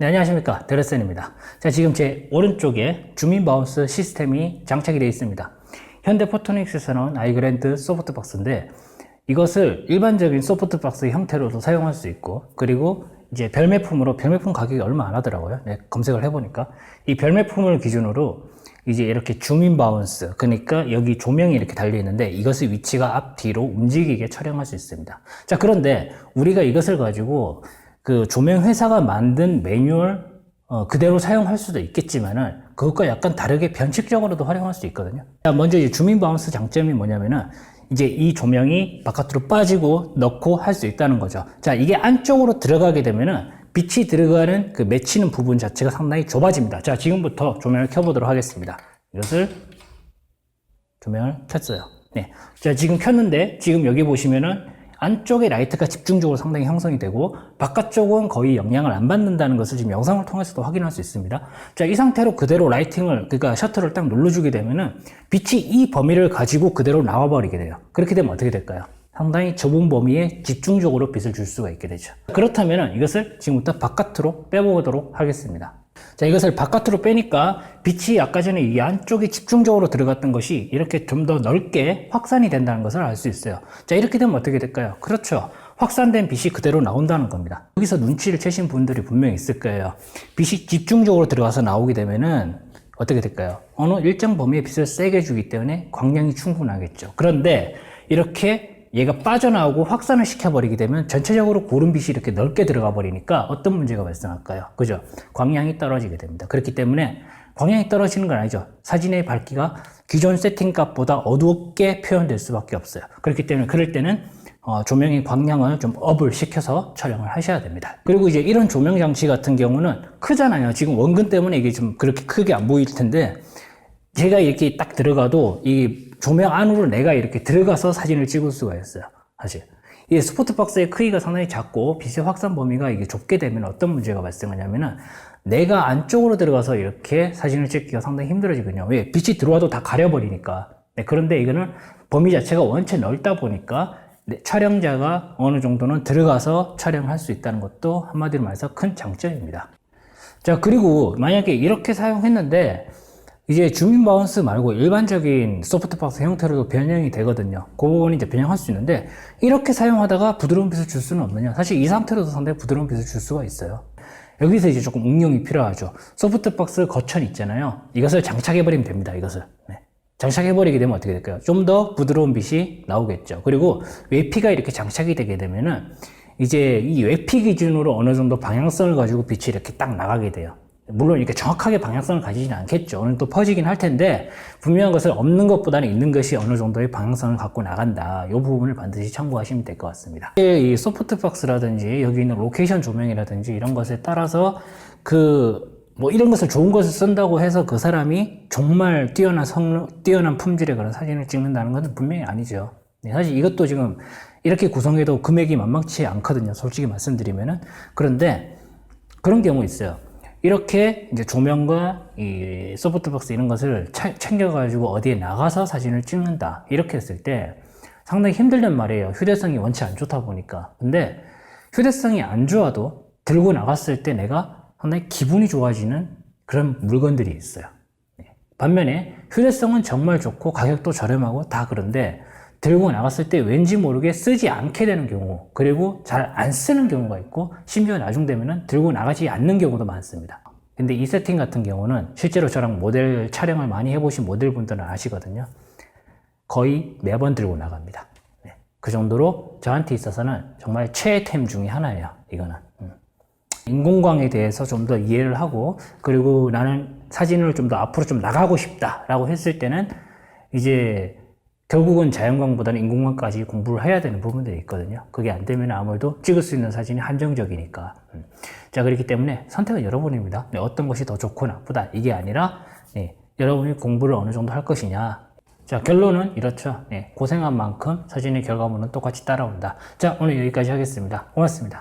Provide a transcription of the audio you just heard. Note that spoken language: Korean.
네, 안녕하십니까. 데르센입니다. 자, 지금 제 오른쪽에 주민 바운스 시스템이 장착이 되어 있습니다. 현대 포토닉스에서 나온 아이그랜드 소프트박스인데 이것을 일반적인 소프트박스 형태로도 사용할 수 있고 그리고 이제 별매품으로 별매품 가격이 얼마 안 하더라고요. 네, 검색을 해보니까 이 별매품을 기준으로 이제 이렇게 주민 바운스 그러니까 여기 조명이 이렇게 달려 있는데 이것의 위치가 앞뒤로 움직이게 촬영할 수 있습니다. 자 그런데 우리가 이것을 가지고 그 조명 회사가 만든 매뉴얼 어, 그대로 사용할 수도 있겠지만은 그것과 약간 다르게 변칙적으로도 활용할 수 있거든요. 자, 먼저 이제 주민 바운스 장점이 뭐냐면은 이제 이 조명이 바깥으로 빠지고 넣고 할 수 있다는 거죠. 자, 이게 안쪽으로 들어가게 되면은 빛이 들어가는 그 맺히는 부분 자체가 상당히 좁아집니다. 자, 지금부터 조명을 켜보도록 하겠습니다. 이것을 조명을 켰어요. 네. 자, 지금 켰는데 지금 여기 보시면은 안쪽에 라이트가 집중적으로 상당히 형성이 되고 바깥쪽은 거의 영향을 안 받는다는 것을 지금 영상을 통해서도 확인할 수 있습니다. 자, 이 상태로 그대로 라이팅을 그러니까 셔터를 딱 눌러주게 되면은 빛이 이 범위를 가지고 그대로 나와버리게 돼요. 그렇게 되면 어떻게 될까요? 상당히 좁은 범위에 집중적으로 빛을 줄 수가 있게 되죠. 그렇다면 이것을 지금부터 바깥으로 빼보도록 하겠습니다. 자, 이것을 바깥으로 빼니까 빛이 아까 전에 이 안쪽에 집중적으로 들어갔던 것이 이렇게 좀 더 넓게 확산이 된다는 것을 알 수 있어요. 자, 이렇게 되면 어떻게 될까요? 그렇죠. 확산된 빛이 그대로 나온다는 겁니다. 여기서 눈치를 채신 분들이 분명히 있을 거예요. 빛이 집중적으로 들어가서 나오게 되면은 어떻게 될까요? 어느 일정 범위의 빛을 세게 주기 때문에 광량이 충분하겠죠. 그런데 이렇게 얘가 빠져나오고 확산을 시켜버리게 되면 전체적으로 고른 빛이 이렇게 넓게 들어가 버리니까 어떤 문제가 발생할까요? 그죠? 광량이 떨어지게 됩니다. 그렇기 때문에 광량이 떨어지는 건 아니죠. 사진의 밝기가 기존 세팅 값보다 어둡게 표현될 수밖에 없어요. 그렇기 때문에 그럴 때는 어, 조명의 광량을 좀 업을 시켜서 촬영을 하셔야 됩니다. 그리고 이제 이런 조명 장치 같은 경우는 크잖아요. 지금 원근 때문에 이게 좀 그렇게 크게 안 보일 텐데 제가 이렇게 딱 들어가도 이 조명 안으로 내가 이렇게 들어가서 사진을 찍을 수가 있어요. 사실. 이 스포트박스의 크기가 상당히 작고 빛의 확산 범위가 이게 좁게 되면 어떤 문제가 발생하냐면은 내가 안쪽으로 들어가서 이렇게 사진을 찍기가 상당히 힘들어지거든요. 왜? 빛이 들어와도 다 가려버리니까. 네, 그런데 이거는 범위 자체가 원체 넓다 보니까 네, 촬영자가 어느 정도는 들어가서 촬영할 수 있다는 것도 한마디로 말해서 큰 장점입니다. 자, 그리고 만약에 이렇게 사용했는데 이제 주민 바운스 말고 일반적인 소프트박스 형태로도 변형이 되거든요. 그 부분이 이제 변형할 수 있는데 이렇게 사용하다가 부드러운 빛을 줄 수는 없느냐? 사실 이 상태로도 상당히 부드러운 빛을 줄 수가 있어요. 여기서 이제 조금 응용이 필요하죠. 소프트박스 거천 있잖아요. 이것을 장착해버리면 됩니다. 이것을. 네. 장착해버리게 되면 어떻게 될까요? 좀 더 부드러운 빛이 나오겠죠. 그리고 외피가 이렇게 장착이 되게 되면은 이제 이 외피 기준으로 어느 정도 방향성을 가지고 빛이 이렇게 딱 나가게 돼요. 물론 이렇게 정확하게 방향성을 가지지는 않겠죠. 어느 정도 퍼지긴 할 텐데 분명한 것을 없는 것보다는 있는 것이 어느 정도의 방향성을 갖고 나간다. 이 부분을 반드시 참고하시면 될 것 같습니다. 이 소프트박스라든지 여기 있는 로케이션 조명이라든지 이런 것에 따라서 그 뭐 이런 것을 좋은 것을 쓴다고 해서 그 사람이 정말 뛰어난 성, 뛰어난 품질의 그런 사진을 찍는다는 것은 분명히 아니죠. 네, 사실 이것도 지금 이렇게 구성해도 금액이 만만치 않거든요. 솔직히 말씀드리면은. 그런데 그런 경우 있어요. 이렇게 이제 조명과 이 소프트박스 이런 것을 차- 챙겨가지고 어디에 나가서 사진을 찍는다. 이렇게 했을 때 상당히 힘들단 말이에요. 휴대성이 원체 안 좋다 보니까. 근데 휴대성이 안 좋아도 들고 나갔을 때 내가 상당히 기분이 좋아지는 그런 물건들이 있어요. 네. 반면에 휴대성은 정말 좋고 가격도 저렴하고 다 그런데 들고 나갔을 때 왠지 모르게 쓰지 않게 되는 경우 그리고 잘 안 쓰는 경우가 있고 심지어 나중 되면은 들고 나가지 않는 경우도 많습니다. 근데 이 세팅 같은 경우는 실제로 저랑 모델 촬영을 많이 해보신 모델분들은 아시거든요. 거의 매번 들고 나갑니다. 네. 그 정도로 저한테 있어서는 정말 최애템 중에 하나예요. 이거는. 음. 인공광에 대해서 좀 더 이해를 하고 그리고 나는 사진을 좀 더 앞으로 좀 나가고 싶다라고 했을 때는 이제 결국은 자연광보다는 인공광까지 공부를 해야 되는 부분들이 있거든요. 그게 안 되면 아무래도 찍을 수 있는 사진이 한정적이니까. 음. 자, 그렇기 때문에 선택은 여러분입니다. 네, 어떤 것이 더 좋고 나쁘다. 이게 아니라, 네, 여러분이 공부를 어느 정도 할 것이냐. 자, 결론은 이렇죠. 네, 고생한 만큼 사진의 결과물은 똑같이 따라온다. 자, 오늘 여기까지 하겠습니다. 고맙습니다.